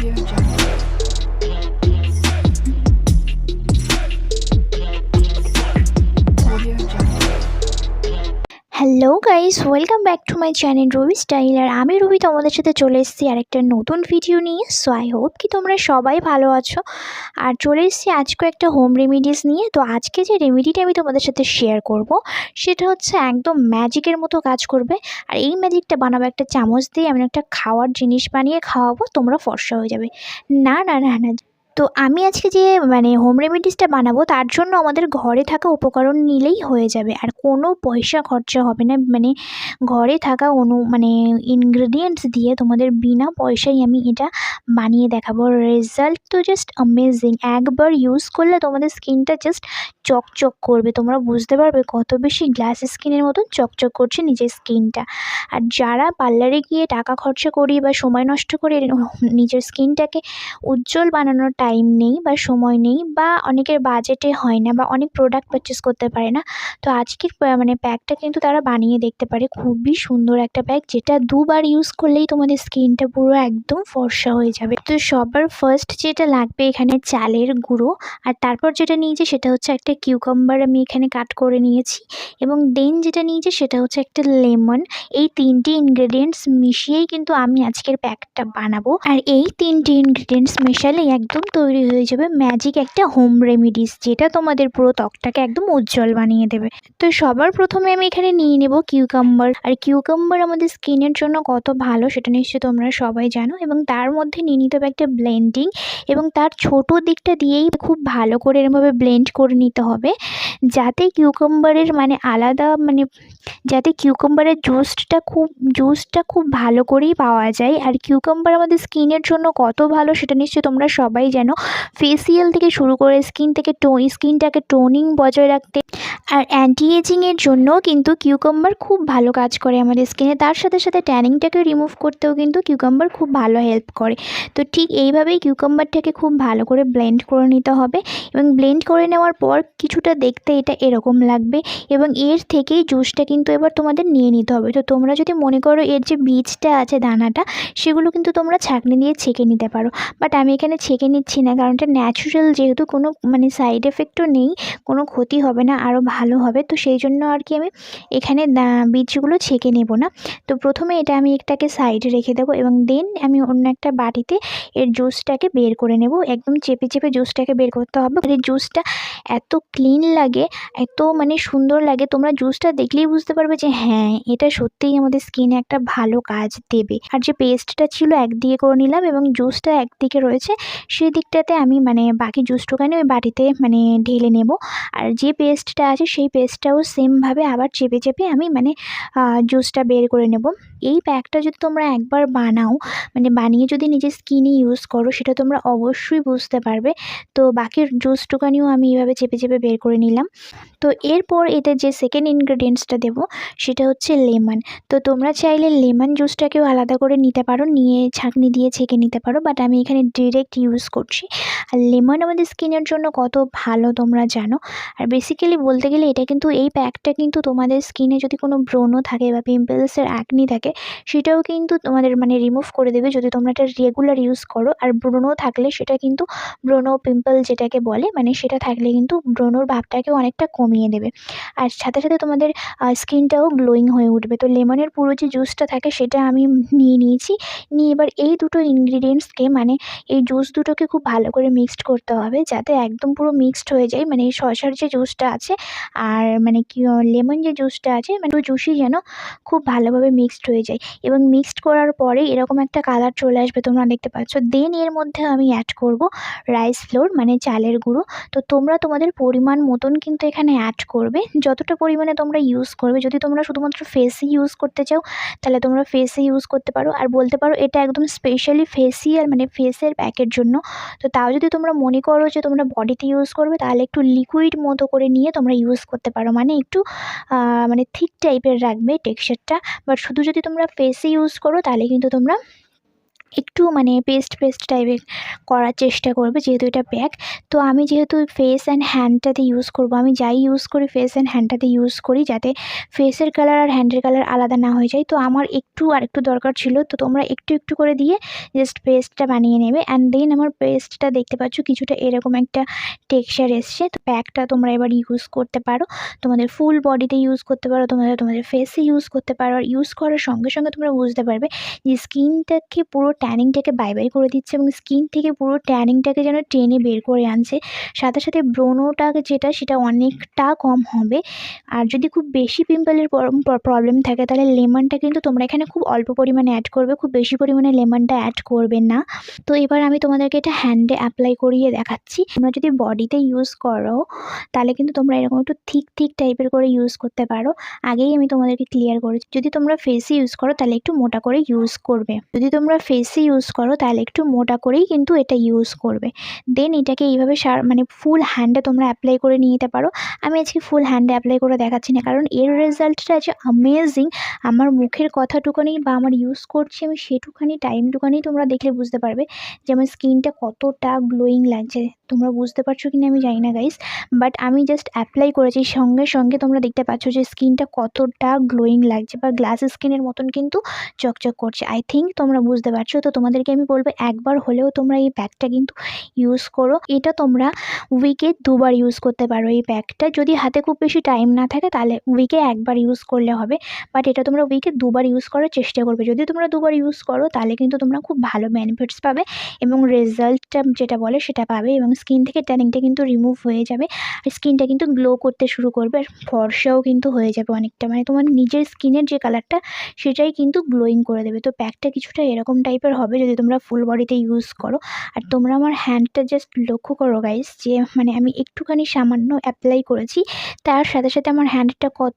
Audio Jungle. Guys welcome back to my channel Ravi style আর আমি রবি তোমাদের সাথে চলে এসেছি আরেকটা নতুন ভিডিও নিয়ে। সো আই হোপ কি তোমরা সবাই ভালো আছো। আর চলে এসেছি আজকে একটা হোম রেমিডিস নিয়ে। তো আজকে যে রেমিডিটা আমি তোমাদের সাথে শেয়ার করব, সেটা হচ্ছে একদম ম্যাজিকের মতো কাজ করবে। আর এই ম্যাজিকটা বানাবো একটা চামচ দিয়ে আমি একটা খাওয়ার জিনিস বানিয়ে খাওয়াবো, তোমরা ফর্সা হয়ে যাবে। না না না না তো আমি আজকে যে মানে হোম রেমিডিসটা বানাবো, তার জন্য আমাদের ঘরে থাকা উপকরণ নিলেই হয়ে যাবে। আর কোনো পয়সা খরচা হবে না। মানে ঘরে থাকা অনু মানে ইনগ্রেডিয়েন্টস দিয়ে তোমাদের বিনা পয়সায় আমি এটা বানিয়ে দেখাবো। রেজাল্ট তো জাস্ট অ্যামেজিং একবার ইউজ করলে তোমাদের স্কিনটা জাস্ট চকচক করবে। তোমরা বুঝতে পারবে কত বেশি গ্লাস স্কিনের মতন চকচক করছে নিজের স্কিনটা আর যারা পার্লারে গিয়ে টাকা খরচা করি বা সময় নষ্ট করে নিজের স্কিনটাকে উজ্জ্বল বানানোর টাইম নেই বা সময় নেই বা অনেকের বাজেটে হয় না বা অনেক প্রোডাক্ট পারচেস করতে পারে না। তো আজকের মানে প্যাকটা কিন্তু তারা বানিয়ে দেখতে পারে। খুবই সুন্দর একটা প্যাক যেটা দুবার ইউজ করলেই তোমাদের স্কিনটা পুরো একদম ফর্সা হয়ে যাবে। তো সবার ফার্স্ট যেটা লাগবে এখানে চালের গুঁড়ো। আর তারপর যেটা নিয়েছি সেটা হচ্ছে একটা কিউকাম্বার আমি এখানে কাট করে নিয়েছি। এবং দেন যেটা নিয়েছি সেটা হচ্ছে একটা লেমন এই তিনটি ইনগ্রেডিয়েন্টস মিশিয়েই কিন্তু আমি আজকের প্যাকটা বানাবো। আর এই তিনটি ইনগ্রেডিয়েন্টস মেশালেই একদম তৈরি হয়ে যাবে ম্যাজিক একটা হোম রেমিডিস যেটা তোমাদের পুরো ত্বকটাকে একদম উজ্জ্বল বানিয়ে দেবে। তো সবার প্রথমে আমি এখানে নিয়ে নেব কিউকাম্বার আর কিউকাম্বার আমাদের স্কিনের জন্য কত ভালো সেটা নিশ্চয়ই তোমরা সবাই জানো, এবং তার মধ্যে নিয়ে নিতে হবে একটা ব্লেন্ডিং এবং তার ছোট দিকটা দিয়েই খুব ভালো করে এরমভাবে ব্লেন্ড করে নিতে হবে, যাতে কিউকাম্বারের মানে আলাদা মানে যাতে কিউকাম্বারের জুসটা খুব জুসটা খুব ভালো করেই পাওয়া যায়, আর কিউকাম্বার আমাদের স্কিনের জন্য কত ভালো সেটা নিশ্চয়ই তোমরা সবাই জানো। ফেসিয়াল থেকে শুরু করে স্কিন থেকে টো স্কিনটাকে টোনিং বজায় রাখতে আর অ্যান্টি এজিংয়ের জন্য কিন্তু কিউকাম্বার খুব ভালো কাজ করে আমাদের স্কিনে তার সাথে সাথে ট্যানিংটাকে রিমুভ করতেও কিন্তু কিউকাম্বার খুব ভালো হেল্প করে। তো ঠিক এইভাবেই কিউকাম্বারটাকে খুব ভালো করে ব্লেন্ড করে নিতে হবে এবং ব্লেন্ড করে নেওয়ার পর কিছুটা দেখতে এটা এরকম লাগবে এবং এর থেকেই জুসটা কিন্তু এবার তোমাদের নিয়ে নিতে হবে। তো তোমরা যদি মনে করো এর যে বীজটা আছে দানাটা, সেগুলো কিন্তু তোমরা ছাঁকনি দিয়ে ছেঁকে নিতে পারো। বাট আমি এখানে ছেঁকে নিচ্ছি না। কারণ এটা ন্যাচুরাল যেহেতু কোনো মানে সাইড এফেক্টও নেই, কোনো ক্ষতি হবে না আরও ভালো হবে। তো সেই জন্য আর কি আমি এখানে বীজগুলো ছেঁকে নেব না। তো প্রথমে এটা আমি একটাকে সাইডে রেখে দেবো এবং দেন আমি অন্য একটা বাটিতে এর জুসটাকে বের করে নেব। একদম চেপে চেপে জুসটাকে বের করতে হবে। এই জুসটা এত ক্লিন লাগে, এত মানে সুন্দর লাগে, তোমরা জুসটা দেখলেই বুঝতে পারবে যে হ্যাঁ এটা সত্যিই আমাদের স্কিনে একটা ভালো কাজ দেবে। আর যে পেস্টটা ছিল একদিকে করে নিলাম এবং জুসটা একদিকে রয়েছে সেই দিকটাতে আমি মানে বাকি জুসটুকানি ওই বাটিতে মানে ঢেলে নেব। আর যে পেস্টটা আছে সেই পেস্টটাও সেমভাবে আবার চেপে চেপে আমি মানে জুসটা বের করে নেব। এই প্যাকটা যদি তোমরা একবার বানাও মানে বানিয়ে যদি নিজের স্কিনে ইউজ করো, সেটা তোমরা অবশ্যই বুঝতে পারবে। তো বাকি জুসটুকানিও আমি এইভাবে চেপে চেপে বের করে নিলাম। তো এরপর এতে যে সেকেন্ড ইনগ্রেডিয়েন্টসটা দেবো, সেটা হচ্ছে লেমন তো তোমরা চাইলে লেমন জুসটাকেও আলাদা করে নিতে পারো, নিয়ে ছাঁকনি দিয়ে ছেঁকে নিতে পারো বাট আমি এখানে ডিরেক্ট ইউজ করছি। আর লেমন আমাদের স্কিনের জন্য কত ভালো তোমরা জানো। আর বেসিক্যালি বলতে গেলে এটা কিন্তু, এই প্যাকটা কিন্তু তোমাদের স্কিনে যদি কোনো ব্রণ থাকে বা পিম্পলসের অ্যাকনি থাকে সেটাও কিন্তু তোমাদের মানে রিমুভ করে দেবে। যদি তোমরা এটা রেগুলার ইউজ করো, আর ব্রণ থাকলে সেটা কিন্তু ব্রণ পিম্পল যেটাকে বলে মানে সেটা থাকলে কিন্তু ব্রণর ভাবটাকেও অনেকটা কমিয়ে দেবে। আর সাথে সাথে তোমাদের স্কিনটাও গ্লোয়িং হয়ে উঠবে। তো লেমনের পুরো যে জুসটা থাকে সেটা আমি নিয়ে নিয়েছি। নিয়ে এবার এই দুটো ইনগ্রিডিয়েন্টসকে মানে এই জুস দুটোকে খুব ভালো করে মিক্সড করতে হবে, যাতে একদম পুরো মিক্সড হয়ে যায়। মানে শসার যে জুসটা আছে, আর মানে কি লেমন যে জুসটা আছে মানে জুসই যেন খুব ভালোভাবে মিক্সড হয়ে যায়। এবং মিক্সড করার পরে এরকম একটা কালার চলে আসবে তোমরা দেখতে পাচ্ছ। দেন এর মধ্যে আমি অ্যাড করব রাইস ফ্লোর মানে চালের গুঁড়ো। তো তোমরা তোমাদের পরিমাণ মতন কিন্তু এখানে অ্যাড করবে। যতটা পরিমাণে তোমরা ইউজ করবে, যদি তোমরা শুধুমাত্র ফেসে ইউজ করতে চাও, তাহলে তোমরা ফেসে ইউজ করতে পারো। আর বলতে পারো, এটা একদম স্পেশালি ফেসিয়াল মানে ফেসের প্যাকের জন্য। তো তাও যদি তোমরা মনে করো যে তোমরা বডিতে ইউজ করবে, তাহলে একটু লিকুইড মতো করে নিয়ে তোমরা ইউজ করতে পারো। মানে একটু মানে থিক টাইপের রাখবে টেক্সচারটা বাট শুধু যদি তোমরা ফেসে ইউজ করো তাহলে কিন্তু তোমরা একটু মানে পেস্ট পেস্ট টাইপের করার চেষ্টা করবে, যেহেতু এটা প্যাক তো আমি যেহেতু ফেস অ্যান্ড হ্যান্ডটাতে ইউজ করব, আমি যাই ইউজ করি ফেস অ্যান্ড হ্যান্ডটাতে ইউজ করি যাতে ফেসের কালার আর হ্যান্ডের কালার আলাদা না হয়ে যায়। তো আমার একটু আর একটু দরকার ছিল, তো তোমরা একটু একটু করে দিয়ে জাস্ট পেস্টটা বানিয়ে নেবে। অ্যান্ড দেন আমার পেস্টটা দেখতে পাচ্ছ কিছুটা এরকম একটা টেক্সচার এসছে। তো প্যাকটা তোমরা এবার ইউজ করতে পারো। তোমাদের ফুল বডিতে ইউজ করতে পারো, তোমাদের তোমাদের ফেসে ইউজ করতে পারো। আর ইউজ করার সঙ্গে সঙ্গে তোমরা বুঝতে পারবে যে স্কিনটাকে পুরো ট্যানিংটাকে বাই বাই করে দিচ্ছে এবং স্কিন থেকে পুরো ট্যানিংটাকে যেন টেনে বের করে আনছে। সাথে সাথে ব্রণটা যেটা, সেটা অনেকটা কম হবে। আর যদি খুব বেশি পিম্পলের প্রবলেম থাকে, তাহলে লেমনটা কিন্তু তোমরা এখানে খুব অল্প পরিমাণে অ্যাড করবে। খুব বেশি পরিমাণে লেমনটা অ্যাড করবে না। তো এবার আমি তোমাদেরকে এটা হ্যান্ডে অ্যাপ্লাই করিয়ে দেখাচ্ছি। তোমরা যদি বডিতে ইউজ করো, তাহলে কিন্তু তোমরা এরকম একটু থিক থিক টাইপের করে ইউজ করতে পারো। আগেই আমি তোমাদেরকে ক্লিয়ার করেছি। যদি তোমরা ফেসে ইউজ করো, তাহলে একটু মোটা করে ইউজ করবে। যদি তোমরা ফেসে ইউজ করো, তাহলে একটু মোটা করেই কিন্তু এটা ইউজ করবে। দেন এটাকে এইভাবে সার মানে ফুল হ্যান্ডে তোমরা অ্যাপ্লাই করে নিয়ে নিতে পারো। আমি আজকে ফুল হ্যান্ডে অ্যাপ্লাই করে দেখাচ্ছি না, কারণ এর রেজাল্টটা যে অ্যামেজিং আমার মুখের কথাটুকুনি বা আমার ইউজ করছি আমি সেটুখানি টাইমটুখানি তোমরা দেখলে বুঝতে পারবে যে আমার স্কিনটা কতটা গ্লোয়িং লাগছে। তোমরা বুঝতে পারছ কি না আমি জানি না গাইস বাট আমি জাস্ট অ্যাপ্লাই করেছি। সঙ্গে সঙ্গে তোমরা দেখতে পাচ্ছ যে স্কিনটা কতটা গ্লোয়িং লাগছে বা গ্লাস স্কিনের মতন কিন্তু চকচক করছে। আই থিঙ্ক তোমরা বুঝতে পারছ। তো তোমাদেরকে আমি বলব, একবার হলেও তোমরা এই প্যাকটা কিন্তু ইউজ করো। এটা তোমরা উইকে দুবার ইউজ করতে পারো। এই প্যাকটা যদি হাতে খুব বেশি টাইম না থাকে, তাহলে উইকে একবার ইউজ করলে হবে বাট এটা তোমরা উইকে দুবার ইউজ করার চেষ্টা করবে। যদি তোমরা দুবার ইউজ করো, তাহলে কিন্তু তোমরা খুব ভালো বেনিফিটস পাবে এবং রেজাল্টটা যেটা বলে সেটা পাবে এবং স্কিন থেকে ট্যানিংটা কিন্তু রিমুভ হয়ে যাবে আর স্কিনটা কিন্তু গ্লো করতে শুরু করবে আর ফর্সাও কিন্তু হয়ে যাবে অনেকটা। মানে তোমার নিজের স্কিনের যে কালারটা সেটাই কিন্তু গ্লোয়িং করে দেবে। তো প্যাকটা কিছুটা এরকম টাইপের হবে যদি তোমরা ফুল বডিতে ইউজ করো। আর তোমরা আমার হ্যান্ডটা জাস্ট লক্ষ্য করো গাইস যে মানে আমি একটুখানি সামান্য অ্যাপ্লাই করেছি, তার সাথে সাথে আমার হ্যান্ডটা কত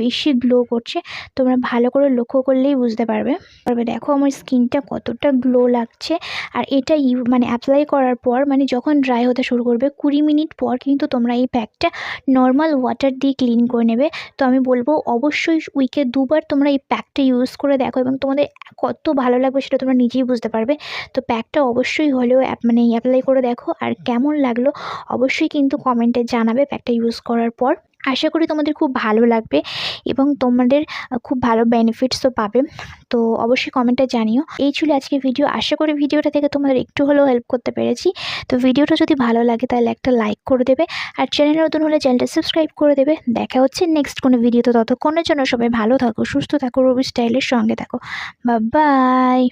বেশি গ্লো করছে, তোমরা ভালো করে লক্ষ্য করলেই বুঝতে পারবে। পারবে দেখো আমার স্কিনটা কতটা গ্লো লাগছে, আর এটা মানে অ্যাপ্লাই করার পর মানে যখন ড্রাই হতে শুরু করবে, কুড়ি মিনিট পর কিন্তু তোমরা এই প্যাকটা নর্মাল ওয়াটার দিয়ে ক্লিন করে নেবে। তো আমি বলব অবশ্যই উইকে দুবার তোমরা এই প্যাকটা ইউজ করে দেখো এবং তোমাদের কত ভালো লাগবে সেটা তোমরা নিজেই বুঝতে পারবে। তো প্যাকটা অবশ্যই হলেও মানে অ্যাপ্লাই করে দেখো, আর কেমন লাগল অবশ্যই কিন্তু কমেন্টে জানাবে প্যাকটা ইউজ করার পর। আশা করি তোমাদের খুব ভালো লাগবে এবং তোমাদের খুব ভালো বেনিফিটসও পাবে। তো অবশ্যই কমেন্টে জানিও। এই ছিল আজকে ভিডিও আশা করি ভিডিওটা থেকে তোমাদের একটু হলেও হেল্প করতে পেরেছি। তো ভিডিওটা যদি ভালো লাগে তাহলে একটা লাইক করে দেবে। আর চ্যানেল নতুন হলে চ্যানেলটা সাবস্ক্রাইব করে দেবে। দেখা হচ্ছে নেক্সট কোনো ভিডিওতে ততক্ষণের জন্য সবাই ভালো থাকো, সুস্থ থাকো, রবি স্টাইলের সঙ্গে থাকো। বা বাই